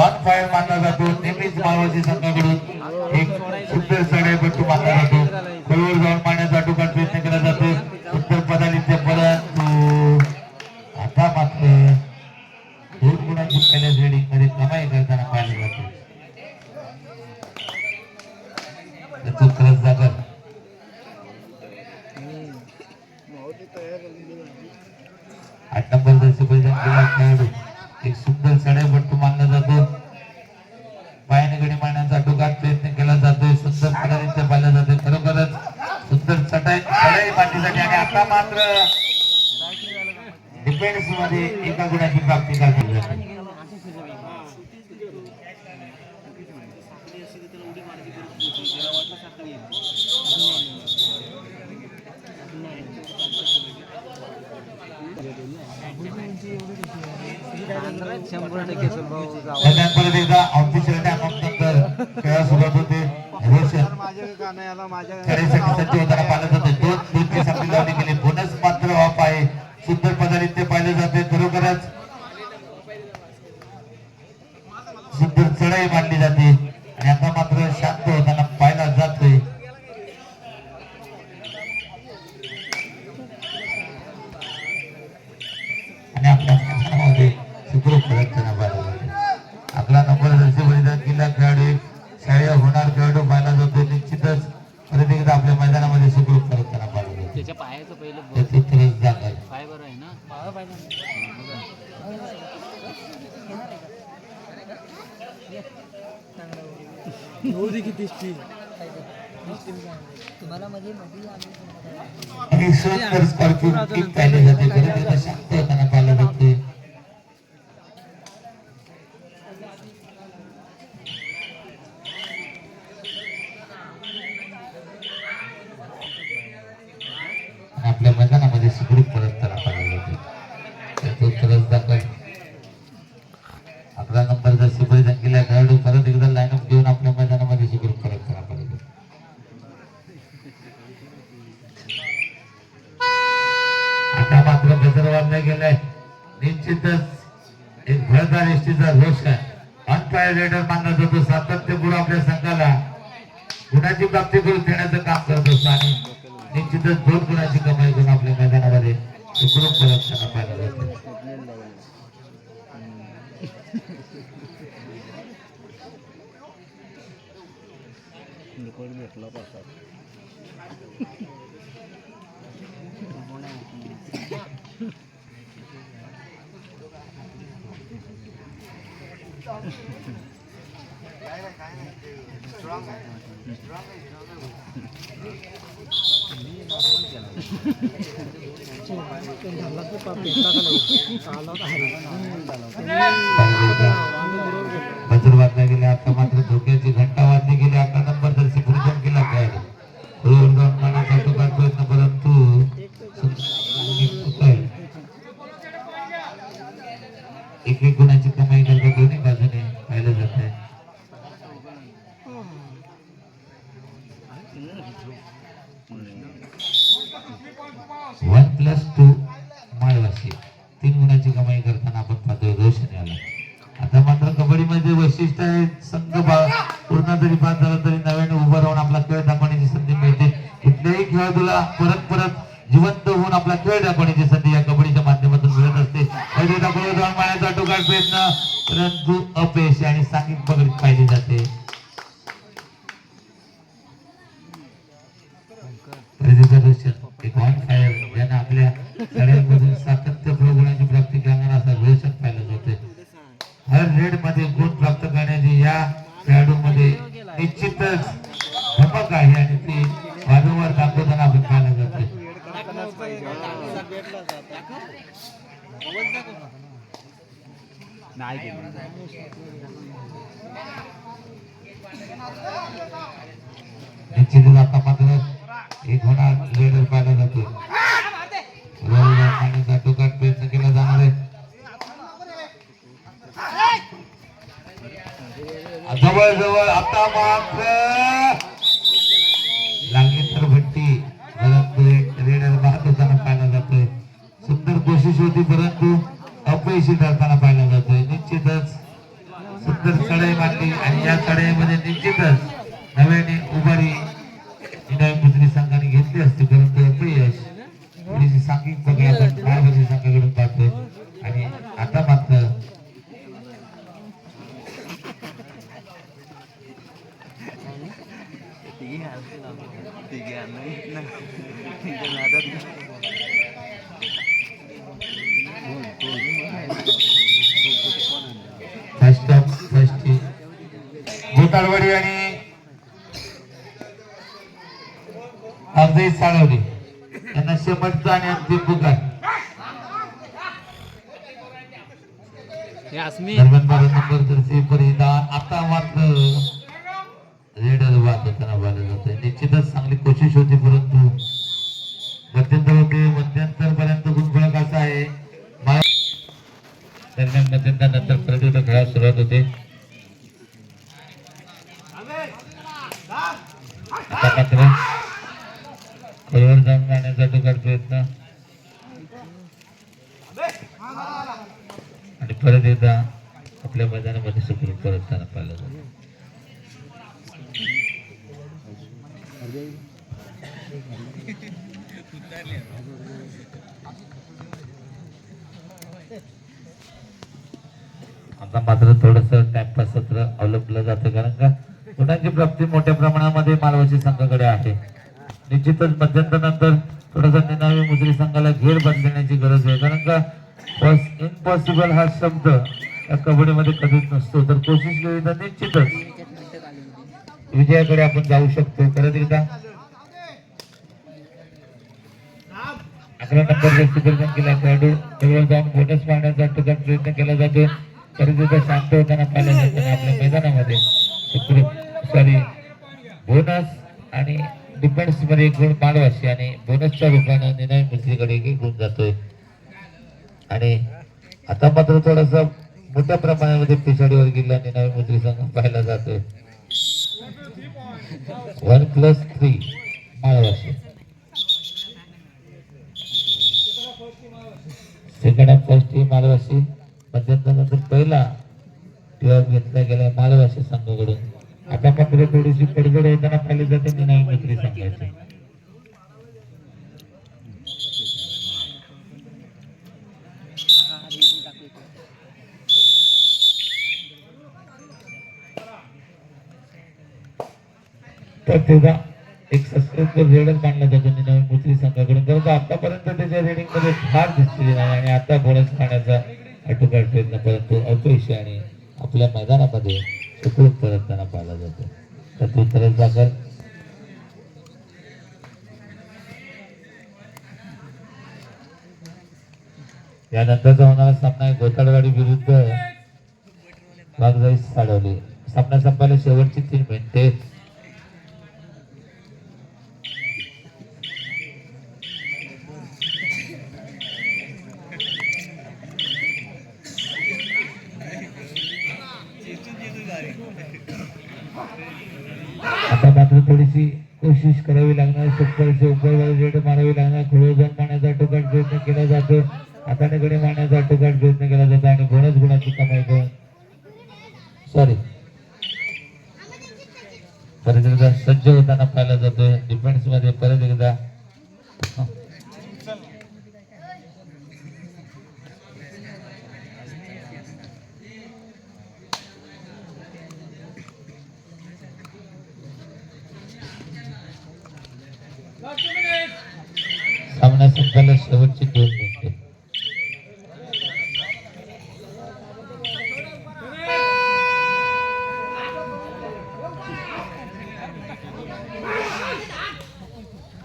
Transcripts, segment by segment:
On fire मानला जातो. नेहमीच मालवासी संघाकडून एक सुंदर सडेपट्टू मानला जातो. खोलवर जाऊन पाण्याचा टोकात प्रयत्न केला जातो. उत्तर पदालित्य परंतु आता मात्र दोन गुणांची पहिल्या रेडिंगमध्ये कमाई करताना पाहिलं जातो. तो खरंच जागर. आठ नंबर जर्सी खेळाडू. एक सुंदर सड्यापट्टू मानला जातो. पायाने गडी मारण्याचा टोकात प्रयत्न केला जातोय. सुंदर पदार्थ पाहिला जातोय. खरोखरच सुंदर चटाई चढाई मांडणीसाठी आणि आता मात्र डिफेन्समध्ये एका गुणाची प्राप्ती करण्यात जाते शंभर टक्के स्वभाव गावात. दरम्यान परत एकदा ऑफिशियल नंतर खेळा सुरुवात होते. रोशन दोन साखळी लावली गेली बोनस मात्र ऑफ आहे सुंदर पदार्थ पाहिले जाते खरोखरच सुंदर चढाई मानली जाते आणि आता मात्र शांत होताना पाहिला जातोय आणि आपल्या मैदानामध्ये सुखरूप प्रदर्शन पाहिलं जाते आपला नंबर जसे बलिदान किल्ला खेळाडू शाळा होणार खेळाडू पाहिला जातो निश्चितच परत एकदा आपल्या मैदानामध्ये सुखरूप प्रदर्शन पाहिलं जाते त्याच्या पायाचं पहिलं बघ. त्याचे खरंच जागा पाय बरं आहे ना पाय पाहिजे तुम्हाला मध्ये मध्ये आणि सुंदर स्कॉर्पिओ किक पाहिली जाते परत एकदा शांत होताना पाहिलं जाते आणि आपल्या मैदानामध्ये सुखरूप परत त्याला पाहिलं जाते आता मात्र गजर वाजला गेलाय. निश्चितच एक भरदार एसटीचा रोष आहे. अनपायर रेडर मानला जातो सातत्यपूर्व आपल्या संघाला. गुणाची प्राप्ती करून देण्याचं काम करत असतो आणि निश्चितच दोन गुणाची कमाई करून आपल्या मैदानामध्ये सुखरूप परत पाहिला पाहिलं भेटला पाहतात बजर वाजला गेले आता मात्र धोक्याची घंटा वाजली गेली अकरा नंबर जर्सी पूजन केला खेळाडू रोड जाऊन मारण्याचा टोकात प्रयत्न परंतु एक एक गुणाची कमाई करता दोन्ही बाजूने पाहिलं जात आहे. वन प्लस टू माळवाशी तीन गुणाची कमाई करताना आपण पाहतोय रोशन याला आता मात्र कबड्डीमध्ये वैशिष्ट्य आहे संघ पूर्ण जरी बाद झाला तरी नव्याने उभं राहून आपला खेळ दाखवण्याची संधी मिळते. कुठल्याही खेळाडूला परत प्रयत्न परंतु अपयशी आणि सांगित पकडीत पाहिली जाते. खरेदीचा रोशन एक ऑन फायर ज्याने आपल्या खेळाडूंमधून सातत्यपूर्ण गुणांची प्राप्ती करणारा असा रोशन पाहिला जातोय हर रेडमध्ये गुण प्राप्त करण्याची या खेळाडूमध्ये निश्चितच धमक आहे आणि ती वारंवार दाखवताना आपण पाहायला जातोय नाही निश्चितच आता मात्र एक होणार पाहिला जातो रविवार पाण्याचा टोकाट प्रयत्न केला जाणार. आहे जवळ जवळ आता मात्र लागली तर भट्टी परंतु एक रेडर बाद होताना पाहिला जातोय. सुंदर कोशिश होती परंतु अपयशी ठरताना पाहिला जातोय निश्चितच सुंदर लढाई मांडली आणि मध्ये निश्चितच नव्याने उभारी विनय मुद्री संघाने घेतली असते परंतु अपयश. थोडीशी सांघिक बघा संघाकडून पाहतो आणि आता मात्र फर्स्ट ऑफ फर्स्ट गोटाळवाडी आणि चालवली त्यांना शेवटचा आणि अंतिम पुकार. दरम्यान बारा नंबर आता मात्र रेडर बाद होताना जातंय. निश्चितच चांगली कोशिश होती परंतु मध्यंतर होते मध्यंतर पर्यंत गुणफलक असा आहे मा- दरम्यान मध्यंतर नंतर परत एकदा खेळास सुरुवात होते आता मात्र खोलवर जाऊन मारण्याचा टोकाट प्रयत्न आणि परत एकदा आपल्या मैदानामध्ये सुखरूप परतताना पाहिलं जातं. आता मात्र थोडस टाइमपास सत्र अवलंबलं जातं कारण का गुणांची प्राप्ती मोठ्या प्रमाणामध्ये मालवाची संघाकडे आहे? निश्चितच मध्यंतरानंतर थोडासा निनावी मुसरी संघाला घेर बदलण्याची गरज आहे. कारण का इम्पॉसिबल हा शब्द या कबड्डीमध्ये कधीच नसतो. तर कोशिश केली तर निश्चितच विजयाकडे आपण जाऊ शकतो परत एकदा अकरा नंबर व्यक्ती प्रदान केला खेळाडू जवळ जाऊन बोनस मारण्याचा टुकन प्रयत्न केला जातो तरी तिथं शांत होताना पाहिलं जातं आपल्या मैदानामध्ये. सॉरी बोनस आणि डिफेन्समध्ये एक गुण मालवाशी आणि बोनसच्या रूपाने निनावी मिस्त्रीकडे एक गुण जातोय. आणि आता मात्र थोडासा मोठ्या प्रमाणामध्ये पिछाडीवर गेला निनावी मिस्त्री संघ पाहिला जातोय. वन प्लस थ्री मालवाशी सेकंड अँड फर्स्ट टीम मालवाशी. मध्यंतरानंतर पहिला टिळक घेतला गेला मालवाशी संघाकडून. आता मात्र थोडीशी पडगड येताना खाली जाते नाही मैत्री संघाची तर त्याचा एक सस्पेन्सर रेडच मांडला जातो निनावी मुसरी संघाकडून. तर आतापर्यंत त्याच्या रेडिंगमध्ये फार दिसलेली नाही आणि आता बोनस खाण्याचा आटोकाट प्रयत्न परंतु अपयशी आणि आपल्या मैदानामध्ये सुखरूप त्यांना पाहिला जातो. तर उत्तर तरच दाखल. यानंतरचा होणारा सामना आहे. विरुद्ध वाघजाई साडवली सामना संपायला शेवटची तीन मिनिटे आता मात्र थोडीशी कोशिश करावी लागणार. सुपरचे उपरवर मारावी लागणार. खोळी जाऊन मारण्याचा टोकाट प्रयत्न केला जातो. हाताने मारण्याचा टोकाट प्रयत्न केला जातो आणि बोनस गुणाची कमाई करून सॉरी परत एकदा सज्ज होताना पाहिला जातोय. डिफेन्समध्ये परत एकदा. सामना शेवटचे शेवटची दोन मिनिटे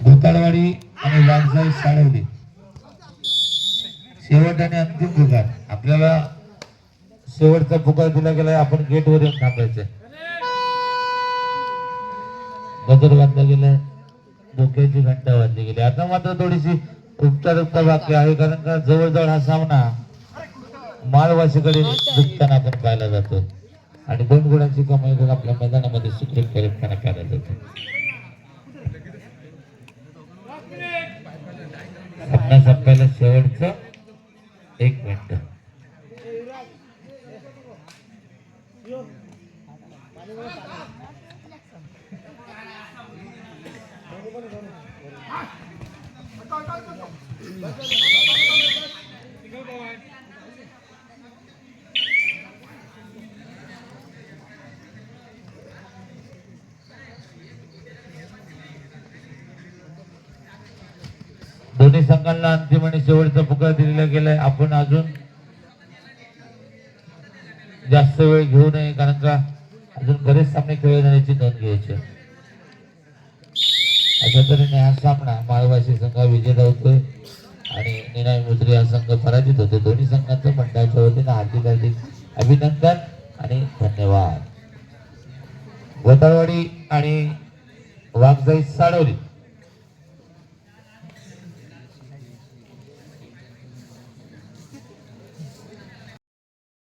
भूताळवाडी आणि वाघजाई साळवली. शेवट आणि अंतिम पुकार आपल्याला शेवटचा पुकार दिला गेलाय आपण गेटवर येऊन थांबायचंय. गजर बांधला गेलाय डोक्याची घंटा वाजली गेली. आता मात्र थोडीशी उपचारकता बाकी आहे कारण का जवळजवळ हा सामना माळवाशीकडे झुकताना आपण पाहायला जातो. आणि दोन गुणांची कमाई करून आपल्या मैदानामध्ये सुखरूप परतताना पाहायला जातो. सामना संपायला शेवटचं एक मिनिट. दोन्ही संघांना अंतिम आणि शेवटचा पुकार दिलेला गेलाय आपण अजून जास्त वेळ घेऊ नये कारण का अजून बरेच सामने खेळले जाण्याची नोंद घ्यायची आहे. अशा तऱ्हेने हा सामना माळवाशी संघ विजेता होतोय आणि निनाय मुद्रे हा संघ पराजित होतो दोन्ही संघांचं मंडळाच्या वतीनं हार्दिक हार्दिक अभिनंदन आणि धन्यवाद. गोताळवाडी आणि वाघजाई साडवली